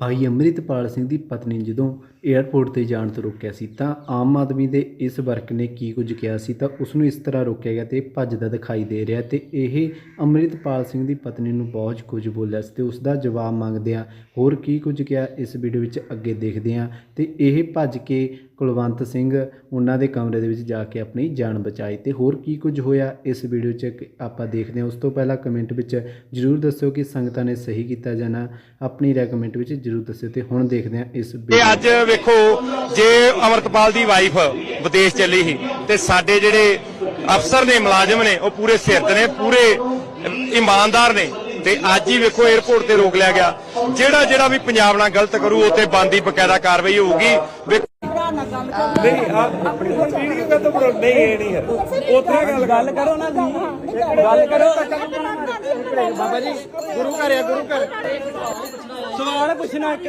ਭਾਈ ਅੰਮ੍ਰਿਤਪਾਲ ਸਿੰਘ ਦੀ ਪਤਨੀ ਜਦੋਂ 에ਅਰਪੋਰਟ ਤੇ ਜਾਣ ਤੋਂ ਰੋਕਿਆ ਸੀ ਤਾਂ ਆਮ ਆਦਮੀ ਦੇ ਇਸ ਵਰਕ ਨੇ ਕੀ ਕੁਝ ਕਿਹਾ ਸੀ ਤਾਂ ਉਸ ਨੂੰ ਇਸ ਤਰ੍ਹਾਂ ਰੋਕਿਆ ਗਿਆ ਤੇ ਭੱਜਦਾ ਦਿਖਾਈ ਦੇ ਰਿਹਾ ਤੇ ਇਹ ਅੰਮ੍ਰਿਤਪਾਲ ਸਿੰਘ ਦੀ ਪਤਨੀ ਨੂੰ ਬਹੁਤ ਕੁਝ ਬੋਲਿਆ ਸੀ ਤੇ ਉਸ ਦਾ ਜਵਾਬ ਮੰਗਦੇ ਆ ਹੋਰ ਕੀ ਕੁਝ ਕਿਹਾ ਇਸ ਵੀਡੀਓ ਵਿੱਚ ਅੱਗੇ ਦੇਖਦੇ ਆ ਤੇ ਇਹ ਭੱਜ ਕੇ ਕੁਲਵੰਤ ਸਿੰਘ ਉਹਨਾਂ ਦੇ ਕਮਰੇ ਦੇ ਵਿੱਚ ਜਾ ਕੇ ਆਪਣੀ ਜਾਨ ਬਚਾਈ ਤੇ ਹੋਰ ਕੀ ਕੁਝ ਹੋਇਆ ਇਸ ਵੀਡੀਓ 'ਚ ਆਪਾਂ ਦੇਖਦੇ ਹਾਂ। ਉਸ ਤੋਂ ਪਹਿਲਾਂ ਕਮੈਂਟ ਵਿੱਚ ਜਰੂਰ ਦੱਸਿਓ ਕਿ ਸੰਗਤਾਂ ਨੇ ਸਹੀ ਕੀਤਾ ਜਾਂ ਨਾ। ਆਪਣੀ ਰਾਏ ਕਮੈਂਟ ਵਿੱਚ ਜਰੂਰ ਦੱਸਿਓ ਤੇ ਹੁਣ ਦੇਖਦੇ ਹਾਂ ਇਸ ਤੇ ਅੱਜ ਵੇਖੋ, ਜੇ ਅਮਰਤਪਾਲ ਦੀ ਵਾਈਫ ਵਿਦੇਸ਼ ਚੱਲੀ ਸੀ ਤੇ ਸਾਡੇ ਜਿਹੜੇ ਅਫਸਰ ਨੇ, ਮੁਲਾਜ਼ਮ ਨੇ, ਉਹ ਪੂਰੇ ਸਿਰਤ ਨੇ, ਪੂਰੇ ਇਮਾਨਦਾਰ ਨੇ ਤੇ ਅੱਜ ਹੀ ਵੇਖੋ 에어ਪੋਰਟ ਤੇ ਰੋਕ ਲਿਆ ਗਿਆ। ਜਿਹੜਾ ਜਿਹੜਾ ਵੀ ਪੰਜਾਬ ਨਾਲ ਗਲਤ ਕਰੂ, ਉਹ ਤੇ ਬੰਦੀ ਬਕਾਇਦਾ ਕਾਰਵਾਈ ਹੋਊਗੀ। ਨਹੀਂ ਆਪ ਆਪਣੀ ਵੀਡੀਓ ਕਾ ਤਾਂ ਬਰੋ ਨਹੀਂ ਇਹ ਨਹੀਂ ਹੈ। ਉੱਥੇ ਗੱਲ ਗੱਲ ਕਰੋ ਨਾ ਜੀ। ਗੱਲ ਕਰੋ। ਬਾਬਾ ਜੀ ਗੁਰੂ ਘਰ ਆ ਗੁਰੂ ਘਰ। ਸਵਾਲ ਪੁੱਛਣਾ ਇੱਕ।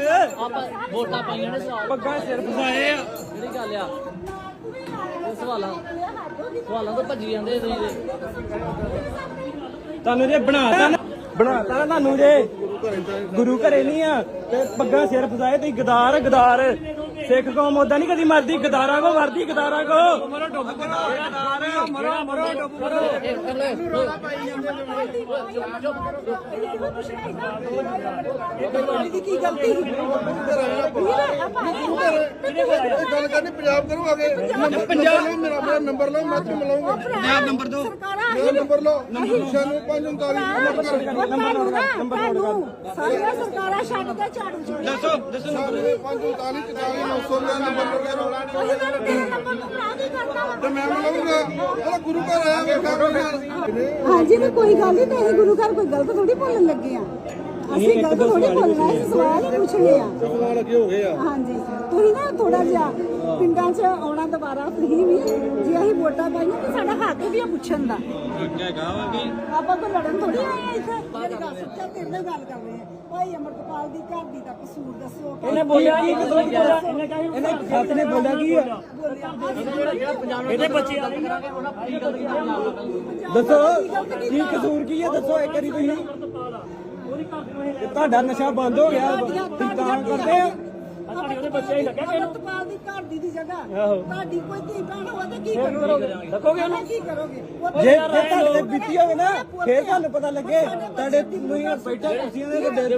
ਵੋਟਾਂ ਪਾਈਆਂ ਨੇ ਸਵਾਲ ਪੱਗਾਂ ਸਿਰ ਫਸਾਏ ਆ। ਜਿਹੜੀ ਗੱਲ ਆ ਇਹ ਸਵਾਲਾਂ ਸਵਾਲਾਂ ਤੋਂ ਭੱਜੀ ਜਾਂਦੇ ਤੁਸੀਂ ਤੇ। ਤੁਹਾਨੂੰ ਜੇ ਬਣਾਤਾ ਨਾ ਬਣਾਤਾ ਨਾ ਤੁਹਾਨੂੰ ਜੇ। ਗੁਰੂ ਘਰੇ ਨਹੀਂ ਆ ਤੇ ਪੱਗਾਂ ਸਿਰ ਫਸਾਏ ਤੁਸੀਂ ਗਦਾਰ ਗਦਾਰ। ਸਿੱਖ ਕੌਮ ਉਦਾਂ ਨਹੀਂ ਕਦੀ ਮਰਦੀ ਗਦਾਰਾਂ ਕੋ ਮਰਦੀ ਗਦਾਰਾਂ ਕੋ। ਮਰੋ ਡੁੱਬ ਗਦਾਰ ਮਰੋ ਮਰੋ ਡੁੱਬ ਕਰੋ ਇਹ ਕਰ ਲੈ ਕੀ ਗਲਤੀ ਗੱਲ ਕਰਨੀ ਪੰਜਾਬ ਕਰੋ ਪੰਜਾਬ ਮੇਰਾ ਮੇਰਾ ਨੰਬਰ ਲਓ ਮੈਂ ਤੁਹਾਨੂੰ ਮਿਲਾਉਂਗਾ। ਪੰਜਾਬ ਨੰਬਰ ਦੋ। ਮੇਰਾ ਨੰਬਰ ਲਓ। 9539 ਨੰਬਰ ਕਰ ਸਾਰੀਆਂ ਸਰਕਾਰਾਂ ਛੱਡ ਕੇ ਝਾੜੂ ਛੱਡ ਦੱਸੋ ਦੱਸੋ 9539 44 900 ਦਾ ਨੰਬਰ ਕਰੋ ਉਹੀ ਗੱਲ ਤੇਰਾ ਨੰਬਰ ਨੂੰ ਬਣਾ ਕੇ ਕਰਦਾ ਵਾ। ਤੇ ਮੈਂ ਮਿਲਾਉਂਗਾ ਉਹ ਗੁਰੂ ਘਰ ਆਇਆ ਵੇਖਾ ਕੋਈ ਹਾਂਜੀ ਗੱਲ ਨਹੀਂ ਤੇ ਅਸੀਂ ਗੁਰੂ ਘਰ ਕੋਈ ਗਲਤ ਥੋੜੀ ਬੋਲਣ ਲੱਗੇ ਆ। ਅਸੀਂ ਗਲਤ ਥੋੜੀ ਬੋਲਣਾ ਅਸੀਂ ਸਵਾਲ ਹੀ ਪੁੱਛਣੇ ਆ। ਸਵਾਲ ਲੱਗੇ ਹੋ ਗਏ ਆ। ਹਾਂਜੀ ਤੁਸੀਂ ਨਾ ਥੋੜਾ ਜਿਹਾ ਪਿੰਡਾਂ 'ਚ ਆਉਣਾ ਦੁਬਾਰਾ ਤੁਸੀਂ ਵੀ ਜੇ ਅਸੀਂ ਵੋਟਾਂ ਪਾਈਆਂ ਤਾਂ ਸਾਡਾ ਹੱਕ ਵੀ ਆ ਪੁੱਛਣ ਦਾ। ਆਪਾਂ ਕੋਈ ਲੜਨ ਥੋੜੀ ਆਏ ਆ ਇੱਥੇ। ਮੇਰੀ ਗੱਲ ਸੁਣ ਤੇਰੇ ਨਾਲ ਗੱਲ ਕਰ ਰਹੇ ਆ। ਭਾਈ ਅਮਰਪਾਲ ਦੀ ਘਰ ਦੀ ਦਾ ਕਸੂਰ ਦੱਸੋ ਇਹਨੇ ਬੋਲਿਆ ਕੀ ਕਦੋਂ ਬੋਲਿਆ। ਇਹਨੇ ਇਹਨੇ ਸੱਤ ਨੇ ਬੋਲਿਆ ਕੀ ਆ? ਇਹਦੇ ਬੱਚੇ ਆ ਕਰਾਂਗੇ ਉਹਨਾਂ ਕੀ ਗੱਲ ਕੀਤੀ ਦੱਸੋ। ਕੀ ਕਸੂਰ ਕੀ ਹੈ ਦੱਸੋ ਇੱਕ ਵਾਰੀ ਤੁਸੀਂ। ਇਹ ਤੁਹਾਡਾ ਨਸ਼ਾ ਬੰਦ ਹੋ ਗਿਆ। ਤੁਸੀਂ ਤਾਂ ਕਰਦੇ ਆ। ਤੁਹਾਡੇ ਉਹਦੇ ਬੱਚੇ ਹੀ ਲੱਗਿਆ ਅਮਰਪਾਲ ਦੀ ਘਰ ਦੀ ਦੀ ਜਗ੍ਹਾ। ਤੁਹਾਡੀ ਕੋਈ ਧੀ ਭੈਣ ਹੋਵੇ ਤਾਂ ਕੀ ਕਰੋਗੇ? ਰੱਖੋਗੇ ਉਹਨੂੰ? ਕੀ ਕਰੋਗੇ? ਉਹ ਜੇ ਜੇ ਤੁਹਾਡੇ ਤੇ ਬੀਤੀ ਹੋਵੇ ਨਾ ਫੇਰ ਤੁਹਾਨੂੰ ਪਤਾ ਲੱਗੇ। ਤੁਹਾਡੇ ਤੁਸੀਂ ਬੈਠਾ ਕੁਰਸੀਆਂ ਦੇ ਤੇ ਡਰ